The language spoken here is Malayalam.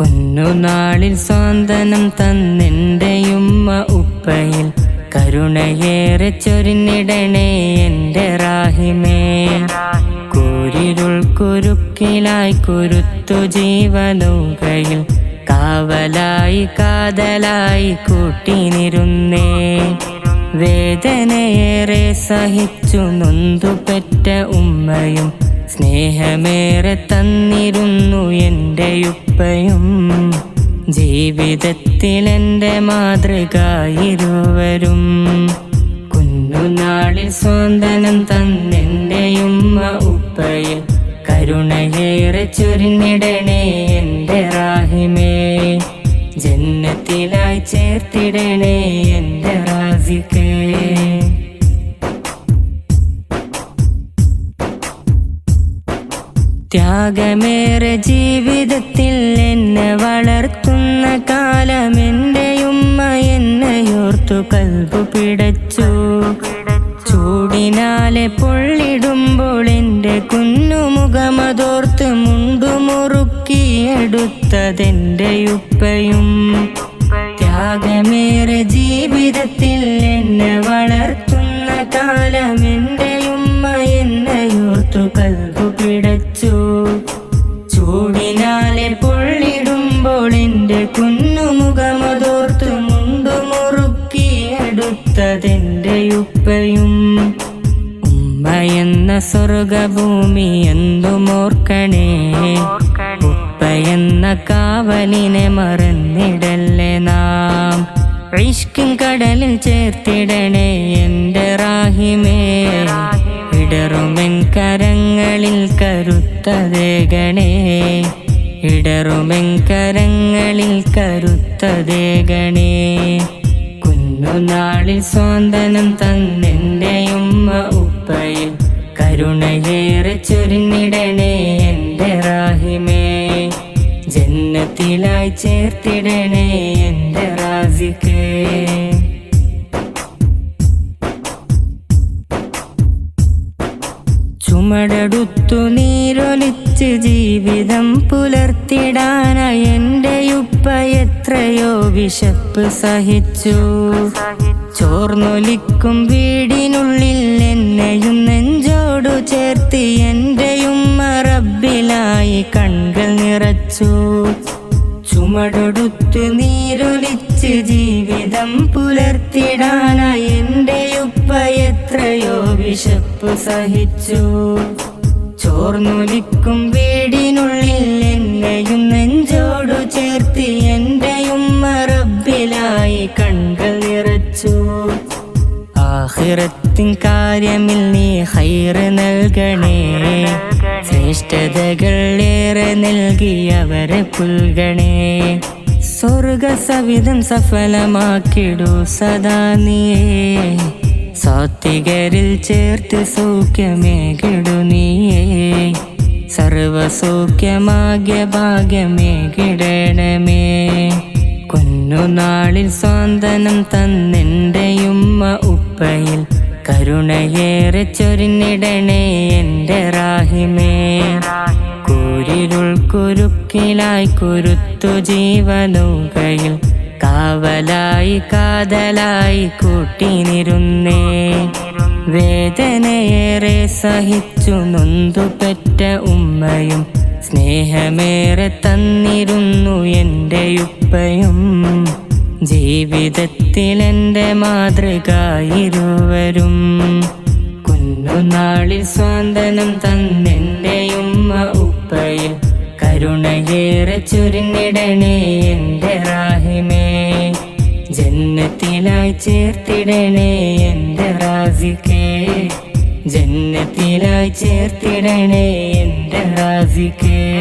കുന്നുനാളിൽ സ്വാന്തനം തന്നെന്റെയുമ്മ ഉപ്പയിൽ കരുണയേറെ ചൊരിഞ്ഞിടണേ എന്റെ റാഹിമേ. കൂരിരുൾ കുരുക്കിലായി കുരുത്തു ജീവനൗകയിൽ കാവലായി കാതലായി കൂട്ടിനിരുന്നേ. വേദനയേറെ സഹിച്ചു നൊന്തു പെറ്റ ഉമ്മയും സ്നേഹമേറെ തന്നിരുന്നു എന്റെ ഉപ്പയും. ജീവിതത്തിൽ എന്റെ മാതൃക ഇരുവരും. കുഞ്ഞുനാളിൽ തന്നെന്റെ ഉമ്മ ഉപ്പയിൽ കരുണയേറെ ചൊരിഞ്ഞിടണേ എന്റെ റാഹിമേ. ജന്നത്തിലായി ചേർത്തിടണേ എന്റെ റാസിക്കേ. ത്യാഗമേറെ ജീവിതത്തിൽ എന്നെ വളർത്തുന്ന കാലം എന്റെ ഉമ്മ എന്നെയോർത്തു കൽബു പിടച്ചു. ചൂടിനാലെ പൊള്ളിടുമ്പോൾ എന്റെ കുഞ്ഞുമുഖമതോർത്ത് മുണ്ടുമുറുക്കിയെടുത്തതെന്റെ ഉപ്പയും. ത്യാഗമേറെ ജീവിതത്തിൽ എന്നെ വളർത്തുന്ന കാലം എന്ന സ്വർഗഭൂമി എന്തുമോർക്കണേ എന്ന കാവലിനെ മറന്നിടല്ലേ നാം? ഇഷ്കിൻ കടലിൽ ചേർത്തിടണേ എന്റെ റാഹിമേ. ഇടറുമെൻ കരങ്ങളിൽ കരുത്തതേകണേ ഇടറുമെൻ കരങ്ങളിൽ കരുത്തതേകണേ കുഞ്ഞുനാളിൽ സ്വാന്തനം ഉപ്പയിൽ കരുണയേറെ ചൊരിഞ്ഞിടണേ എന്റെ റാഹിമേ. ജന്നത്തിലായി ചേർത്തിടണേ എന്റെ റാസിക്കേ. ചുമടെടുത്തു നീരൊലിച്ച് ജീവിതം പുലർത്തിടാനായി എന്റെ ഉപ്പ എത്രയോ വിശപ്പ് സഹിച്ചു. ചോർന്നൊലിക്കും വീടിനുള്ളിൽ എന്നെയും ചേർത്ത് എന്റെയും റബ്ബിലായി കൺകൾ നിറച്ചു. ചുമടൊടുത്ത് നീരൊലിച്ച് ജീവിതം പുലർത്തിടാന എന്റെ ഉപ്പ എത്രയോ വിശപ്പ് സഹിച്ചു. ചോർന്നൊലിക്കും വീടിനുള്ളിൽ ആഹിറത്തിൻ കാര്യമിൽ നീ ഹൈറ് നൽകണേ. ശ്രേഷ്ഠതകൾ ഏറെ നൽകിയവരെ പുൽകണേ. സ്വർഗ സവിധം സഫലമാക്കിടൂ സദാ നീയേ. സാത്വികരിൽ ചേർത്ത് സൗഖ്യമേകിടു നീയേ. സർവസൗഖ്യമാകിയ ഭാഗ്യമേകിടണമേ. നാളിൽ സ്വാന്തനം കരുണയേറെ ചൊരിഞ്ഞിടണേ എന്റെ റാഹിമേ. കൂരിരുൾ കുരുക്കിലായി കുരുത്തു ജീവനൂകയിൽ കാവലായി കാതലായി കൂട്ടിനിരുന്നേ. വേദനയേറെ സഹിച്ചു നൊന്തു പെറ്റ ഉമ്മയും സ്നേഹമേറെ തന്നിരുന്നു എന്റെ ഉപ്പയും. ജീവിതത്തിൽ എന്റെ മാതൃക ഇരുവരും കുഞ്ഞുനാളിൽ സ്വാന്തനം തന്നെന്റെ ഉമ്മ ഉപ്പയിൽ കരുണയേറെ ചുരുങ്ങിടണേ എന്റെ റാഹിമേ. ജന്നത്തിലായി ചേർത്തിടണേ എന്റെ റാസിക്കേ. ജന്നത്തിലായി ചേർത്തിടണേ എന്റെ റാസിക്കേ.